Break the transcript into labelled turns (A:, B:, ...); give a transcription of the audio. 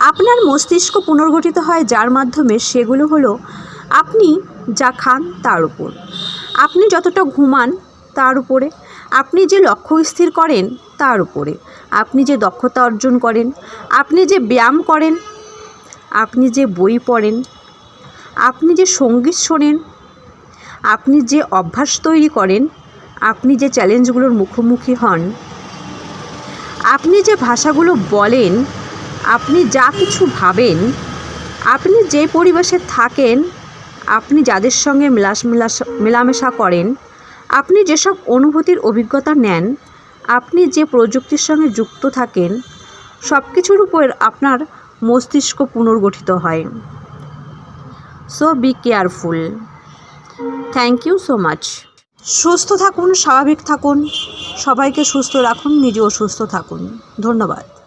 A: আপনার মস্তিষ্ক পুনর্গঠিত হয় যার মাধ্যমে সেগুলো হলো আপনি যা খান তার উপর। আপনি যতটা ঘুমান তার উপরে। আপনি যে লক্ষ্য স্থির করেন তার উপরে। আপনি যে দক্ষতা অর্জন করেন। আপনি যে ব্যায়াম করেন। আপনি যে বই পড়েন। আপনি যে সংগীত শোনেন। আপনি যে অভ্যাস তৈরি করেন। আপনি যে চ্যালেঞ্জগুলোর মুখোমুখি হন। আপনি যে ভাষাগুলো বলেন আপনি যা কিছু ভাবেন, আপনি যে পরিবেশে থাকেন, আপনি যাদের সঙ্গে মেলাস মেলাস, মেলামেশা করেন, আপনি যেসব অনুভূতির অভিজ্ঞতা নেন, আপনি যে প্রযুক্তির সঙ্গে যুক্ত থাকেন সব কিছুর উপর আপনার মস্তিষ্ক পুনর্গঠিত হয়। So be careful thank you so much সুস্থ থাকুন, স্বাভাবিক থাকুন, সবাইকে সুস্থ রাখুন, নিজেও সুস্থ থাকুন। ধন্যবাদ।